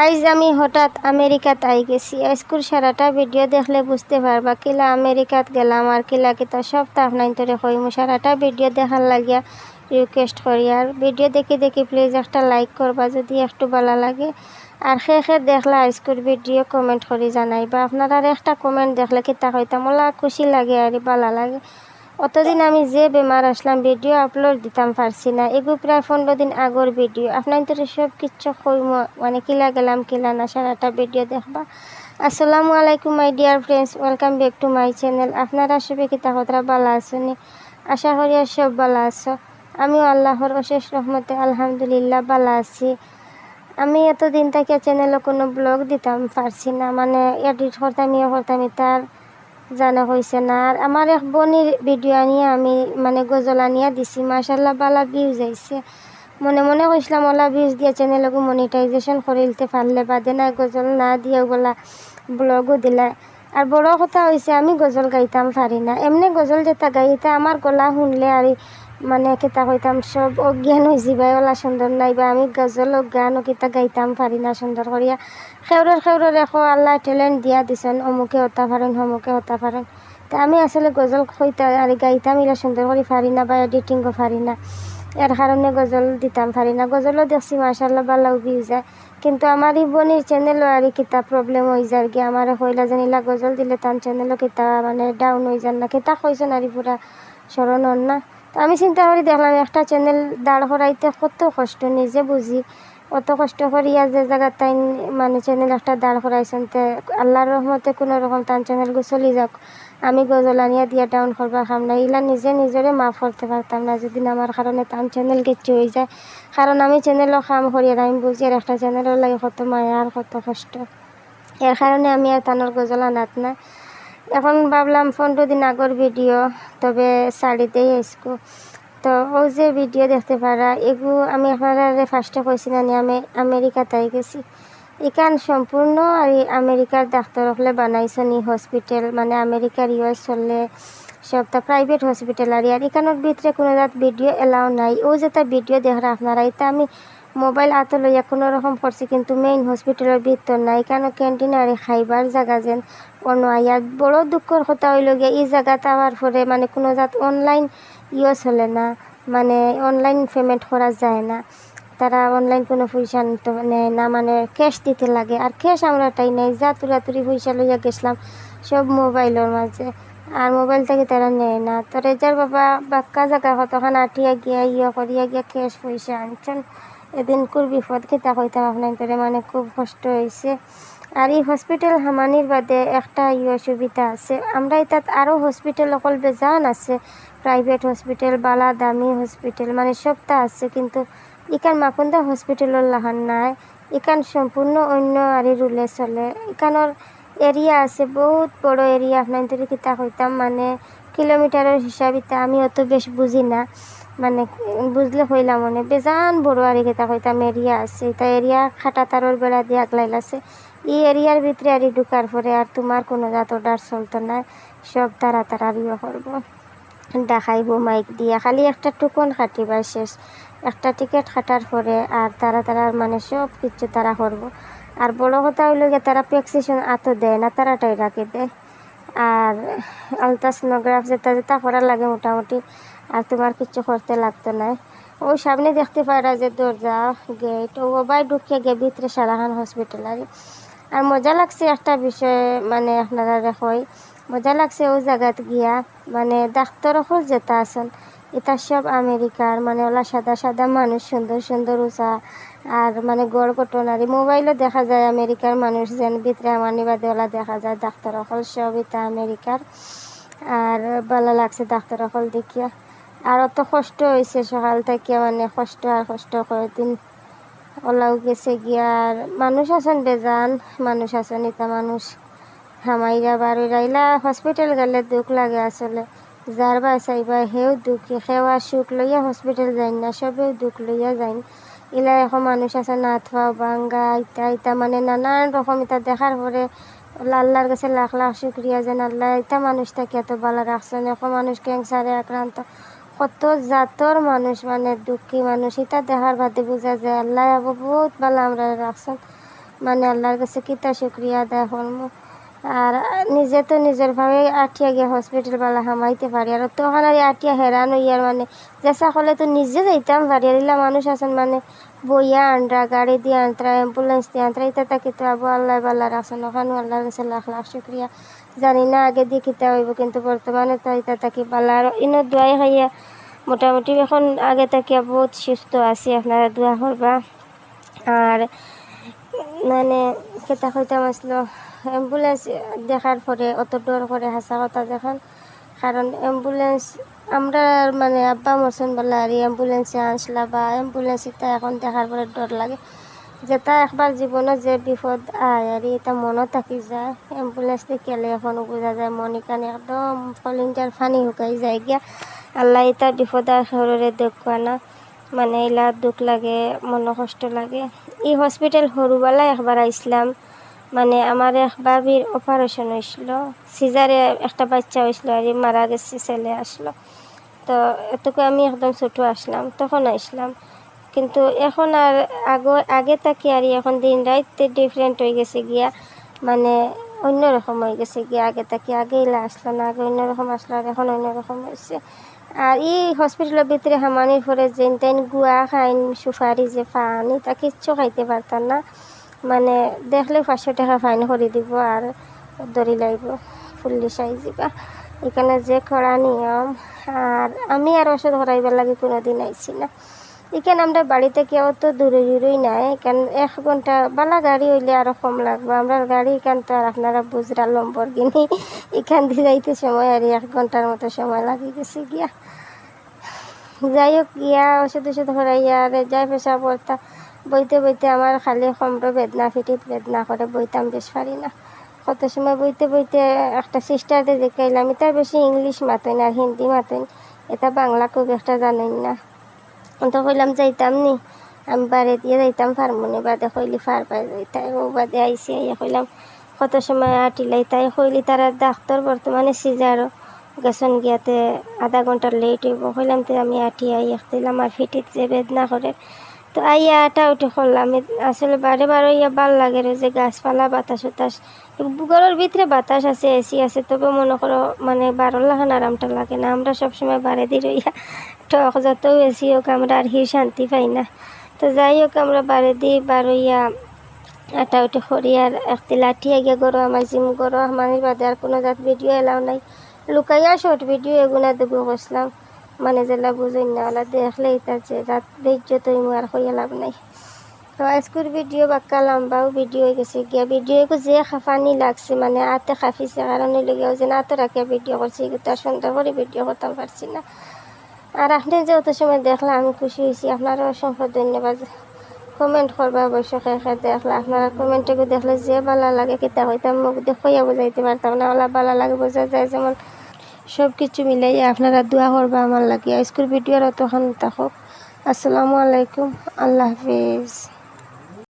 আইজ আমি হঠাৎ আমেরিকাত আই গেছি। আজকুর সারাটা ভিডিও দেখলে বুঝতে পারবা, কিলা আমেরিকাত গেলাম আর কিলা কিতা সব তা আপনার তোরে কইমু সারাটা ভিডিও দেখার লাগিয়া রিকোয়েস্ট করি। আর ভিডিও দেখি দেখি প্লিজ একটা লাইক করবা যদি একটু ভালো লাগে। আর সে সে দেখলা আজকুর ভিডিও কমেন্ট করে জানাইবা। আপনারা একটা কমেন্ট দেখলে কিতা হইতাম ওলা খুশি লাগে আর ভালো লাগে। অতদিন আমি যে বেমার আসলাম, ভিডিও আপলোড দিতাম পারছি না। এগুলো প্রায় পনেরো দিন আগর ভিডিও। আপনার তো সব কিচ্ছু কইম মানে কিলা গেলাম, কিলা না, সারাটা ভিডিও দেখবা। আসসালামু আলাইকুম my dear friends welcome back to my channel আপনারা সবে কিতা কতরা ভালো আছেন? আশা করি আর সব ভালো আছো। আমিও আল্লাহর অশেষ রহমতে আলহামদুলিল্লাহ ভালো আছি। আমি এতদিন থেকে চ্যানেলে কোনো ব্লগ দিতাম পারছি না। মানে এডিট করতাম ইয়ে করতাম তার জানা হয়েছে না। আর আমার এক বনির ভিডিও আনিয়ে আমি মানে গজল আনিয়া দিছি। মাসাল্লাহ বালা ভিউজ আইছে। মনে মনে কইসলাম ওলা ভিউজ দিয়ে চ্যানেলকে মনিটাইজেশন করে দিতে পারলে বাদে না, গজল না দিয়ে ওগুলা ব্লগও দিলা। আর বড় কথা হয়েছে আমি গজল গাইতাম পারি না। এমনি গজল যেটা গাইতে আমার গলা শুনলে আর মানে কিতা কইতাম, সব অজ্ঞান হয়ে যাবে ওলা সুন্দর নাই বা আমি গজল অজ্ঞান কিতা গাইতাম পারি না সুন্দর করিয়া খেউরের খেউরের এখো আল্লাহ ট্যালেন্ট দিয়া দিছেন, অমুকে হতা পারেন অমুকে হতা পারেন তা আমি আসলে গজল কইতা আর গাইতাম, ইলা সুন্দর করে পারি না, বা এডিটিংও পারি না। এর কারণে গজল দিতাম পারি না। গজলও দেখছি মাসাল্লাহ ভালো ভিউ যায়। কিন্তু আমার এই বোনের চ্যানেলও আর কিতা প্রবলেম হয়ে যায় গিয়ে আমার হইলা জানিলা, গজল দিলে তার চ্যানেলও কিতা মানে ডাউন হয়ে যান না। কিতা কইছেন আর পুরা স্মরণ না তো আমি চিন্তা করি, দেখলাম একটা চ্যানেল দাঁড় করাইতে কত কষ্ট, নিজে বুঝি অত কষ্ট করিয়া যে জায়গা তাই মানে চ্যানেল একটা দাঁড় করাইছেন তে আল্লাহর রহমতে কোনো রকম তার চ্যানেলগুলো চলি যাক। আমি গজল আনিয়া দিয়া ডাউন করবার না, ইলা নিজে নিজরে মাফ করতে পারতাম না যদি আমার কারণে তার চ্যানেল কিছু হয়ে যায়। কারণ আমি চ্যানেলও কাম করি আর আমি বুঝি আর একটা চ্যানেলের লাগে কত মায়া আর কত কষ্ট। এর কারণে আমি আর তানোর গজল আনাত না। এখন ভাবলাম পনেরো দিন আগর ভিডিও তবে শাড়িতেই এসকু তো ও যে ভিডিও দেখতে পারা, এগু আমি আপনারা ফার্স্টে কইছি না আমি আমেরিকাতাই গেছি। এখান সম্পূর্ণ আর আমেরিকার ডাক্তার হলে বানাইছেন ই হসপিটাল মানে আমেরিকার ইউএস চললে সবটা প্রাইভেট হসপিটাল আর আর এখানোর ভিতরে কোনো জাত ভিডিও এলাও নাই। ও যেটা ভিডিও দেখরা আপনারা এটা আমি মোবাইল হাতে লইয়া কোনো রকম করছি কিন্তু মেইন হসপিটালের ভিতর নাই। কেন ক্যান্টিন আর খাইবার জায়গা যেন অন্য আয়ার বড় দুঃখর কথা হইল গিয়া এই জায়গাতে আবার পরে মানে কোনো জাত অনলাইন ইউজ চলে না। মানে অনলাইন পেমেন্ট করা যায় না। তারা অনলাইন কোনো পয়সা নিতে নেয় না মানে ক্যাশ দিতে লাগে। আর ক্যাশ আমরা তাই নেই, যা তুরাতুরি পয়সা লইয়া গেছিলাম সব মোবাইলের মাঝে আর মোবাইল থেকে তারা নেয় না। তো রেজার বাবা, বাক্কা জায়গা কতক্ষণ আটিয়া গিয়া ইয়ে করিয়া গিয়া ক্যাশ পয়সা আনছেন এদিন খুব বিপদ কিতা কইতাম আপনার মানে খুব কষ্ট হয়েছে আর এই হসপিটাল হামানির বাদে একটা ইয়ে সুবিধা আছে। আমরা তাত আরও হসপিটাল অকল বেজান আছে। প্রাইভেট হসপিটাল বালা দামি হসপিটাল মানে সবটা আছে, কিন্তু ইকান মাকুন্দা হসপিটালের লাহান নাই। ইকান সম্পূর্ণ অন্য আর রুলে চলে। ইকানোর এরিয়া আছে, বহুত বড় এরিয়া আপনার ধরে কিতা কইতাম মানে কিলোমিটারের হিসাব ইতা আমি অত বেশ বুঝি না। মানে বুঝলে হইলাম মানে বেজান বড় আর কিতা কইতাম এরিয়া আছে। এটা এরিয়া খাটা তারর বেড়া দিয়ে আগলাইল আছে এই এরিয়ার ভিতরে আর ঢুকার পরে আর তোমার কোনো জাত অর্ডার চলতো না। সব তারা তারা ইয়ে করব দেখাইব মাইক দিয়া। খালি একটা টুকন কাটিবার শেষ। একটা টিকিট কাটার পরে আর তারা তারা মানে সব কিছু তারা করব। আর বড় কথা হইল গিয়ে তারা প্রেসক্রিপশন আতো দেয় না তারাটাই রাখে দেয়। আর আলট্রাসোনোগ্রাফ যেটা যেটা করার লাগে মোটামুটি। আর তোমার কিছু করতে লাগতো না। ওই সামনে দেখতে পারা যে দরজা গেট ও বাই ঢুকিয়ে গিয়ে ভিতরে সারাখান হসপিটাল আর আর মজা লাগছে একটা বিষয় মানে আপনারা দেখই, মজা লাগছে ওই জায়গাত গিয়া মানে ডাক্তার হল যেটা আছেন। এটা সব আমেরিকার মানে ওলা সাদা সাদা মানুষ, সুন্দর সুন্দর উষা আর মানে গড় আর মোবাইলও দেখা যায় আমেরিকার মানুষ যেন ভিতরে আমার নিবাদে ওলা দেখা যায় ডাক্তার হল সব এটা আমেরিকার। আর ভালো লাগছে ডাক্তার হল দেখিয়া। আর অত কষ্ট হয়েছে সকাল থেকে মানে কষ্ট আর কষ্ট কয়েকদিন ওলাও গেছে গিয়া আর মানুষ আছেন বেজান মানুষ আছেন এটা মানুষ। হামাইরা বারোইরা ইলা হসপিটাল গেলে দুঃখ লাগে আসলে। যার বা চাইবা সেও দুঃখী সেৱা সুখ লইয়া হসপিটাল যাইন না, সবেও দুঃখ লইয়া যাইন। ইলা এখন মানুষ আছে না থোয়া বাঙ্গা, ইতা ইতা মানে নানান রকম ইতা দেখার পরে আল্লাহর কাছে লাখ লাখ শুক্রিয়া যেন আল্লাহ, ইতা মানুষটাকে এত ভালো রাখছেন, এখন মানুষ ক্যান্সারে আক্রান্ত। কত জাতর মানুষ মানে দুঃখী মানুষ, এটা দেখার বাদে বোঝা যায় আল্লাহ আবু বহুত ভালো আমরা রাখছেন। মানে আল্লাহর কাছে কিতা শুক্রিয়া দেয় আর নিজে তো নিজের ভাবে আঠিয়া গিয়ে হসপিটাল বালা হামাইতে পারি। আর তখন আর আঠিয়া হেরান হইয়ার মানে যেসা হলে তো নিজে যাইতাম পারি আর মানুষ আছেন মানে বইয়া আনরা, গাড়ি দিয়ে আনতরা অ্যাম্বুলেন্স দিয়ে আনতরা, ইতা তো আবু আল্লাহ বাল্লা রাখছেন ওখানে আল্লাহর কাছে লাখ লাখ শুক্রিয়া। জানি না আগে দিয়ে কিতা হইব, কিন্তু বর্তমানে তো ইতা তাকে বালা আর ইনো দোয়াই খাইয়া মোটামুটি এখন আগে থেকে বহুত সুস্থ আছি, আপনারা দোয়া করবা। আর মানে কেতা কইতাম আসলো অ্যাম্বুলেন্স দেখার পরে অত ডর করে হাসা কথা দেখান। কারণ অ্যাম্বুলেন্স, আমরা মানে আব্বা মরছেন বলে আর অ্যাম্বুলেন্সে আনছিলা বা অ্যাম্বুলেন্স এটা এখন দেখার পরে ডর লাগে। যেটা একবার জীবনে যে বিপদ আয় আর এটা মনে থাকি যায়। অ্যাম্বুলেন্স দেখলে এখন বোঝা যায় মনিকান একদম কলিংটার ফানি শুকাই যায় গিয়া। আল্লাহ এটা বিপদ আর সররে দেখুয়া না। মানে এলা দুঃখ লাগে, মনে কষ্ট লাগে। এই হসপিটাল সৰুবেলাই একবার আইসলাম মানে আমার এক বাবির অপারেশন হয়েছিল সিজারে একটা বাচ্চা হয়েছিল আর মারা গেছে ছেলে আসলো। তো এতটুকু আমি একদম ছোটো আসলাম, তখন আসলাম। কিন্তু এখন আর আগে আগে থাকি আর এখন দিন রাইতে ডিফারেন্ট হয়ে গেছে গিয়া মানে অন্যরকম হয়ে গেছে গিয়া আগে থাকি। আগে এলা আসলো না, আগে অন্যরকম আসলো আর এখন অন্যরকম হয়েছে। আর এই হসপিটালের ভিতরে হামানির পরে যেন তেন গুয়া খাইন, সুপারি যে পানি, তা কিচ্ছু খাইতে পারতাম না। মানে দেখলে পাঁচশো টাকা ফাইন করে দিব আর দড়ি লাগব পুলিশ আই যাবা এখানে যে করা নিয়ম, আর আমি আর ওষুধ হরাইবার লাগে কোনো দিন আইছি না। এখানে আমরা বাড়িতে কেউ তো দূরে দূরেই নাই এখান এক ঘণ্টা বালা গাড়ি হইলে আরও কম লাগবে। আমরা গাড়ি এখান তো আর আপনারা বুজরা লম্বর কিনি এখান দিয়ে যাইতে সময় আর এক ঘণ্টার মতো সময় লাগে গেছে গিয়া। যাই হোক, গিয়া ওষুধ ওষুধ হরাইয়া আর যাই পেশা পড়তা বইতে বইতে আমার খালি সম্র বেদনা ফিটিত বেদনা করে বইতাম বেশ পারি না। কত সময় বইতে বইতে একটা সিস্টারদের দেখাইলাম, এটা বেশি ইংলিশ মাতেন আর হিন্দি মাতেন, এটা বাংলা খুব একটা জানেন না। তো কইলাম যাইতাম নি, আমি বাড়ি দিয়ে যাইতাম ফার্মনি, বাদে কইলি ফার পাই যাইতাই ও বাদে আইসি আইয়া কইলাম, কত সময় আটিলাই, তাই কইলি তারা ডাক্তার বর্তমানে সিজারও, গেছন গিয়াতে আধা ঘণ্টা লেট হইব, কইলাম তো আমি আটি আই দিলাম, আর ফিটিত যে বেদনা করে তো আইয়া আটা উঠে করলাম। আসলে বারে বারে ইয়া ভালো লাগে যে গাছপালা, বাতাস উতাস ঘরের ভিতরে বাতাস আছে এসি আছে তবে মনে করো মানে বারো লাখান আরামটা লাগে না। আমরা সবসময় বারে দিয়ে রইয়া টক যত এসি হোক আমরা আর হি শান্তি পাই না। তো যাই হোক আমরা বারে দিই বারোইয়া আটা উঠে করি আর একটি লাঠি আগে গরো আমার জিম গরো আমার বাদে আর কোনো জাত ভিডিও এলাও নাই। লুকাইয়া শর্ট ভিডিও এগুলা দেবো বসলাম। মানে যেলা বুঝই না ওলা দেখলে যে রাত বেজ্জত আর হইয়া লাভ নাই। তো আজকের ভিডিও বাক্কা লম্বাও ভিডিও হয়ে গেছে, গিয়া ভিডিও যে খাফানি লাগছে মানে আতে খাফিছে কারণে লেগেও যে না তো রাখিয়া ভিডিও করছি কিন্তু আর সুন্দর করে ভিডিও করতে পারছি না। আর আপনি যে অত সময় দেখলে আমি খুশি হয়েছি আপনারও অসংখ্য ধন্যবাদ। কমেন্ট করবা অবশ্য খেয়ে দেখলে। আপনারা কমেন্টটাকে দেখলে যে ভালো লাগে, কিতা হইতাম, মুখ দেখাইয়া বোঝাইতে পারতাম না ওলা ভালো লাগে বোঝা যায়, যেমন সব কিছু মিলাই আপনারা দোয়া করবা আমার লাগে। স্কুল ভিডিওর অতক্ষণ থাকুক। আসসালামু আলাইকুম। আল্লাহ হাফিজ।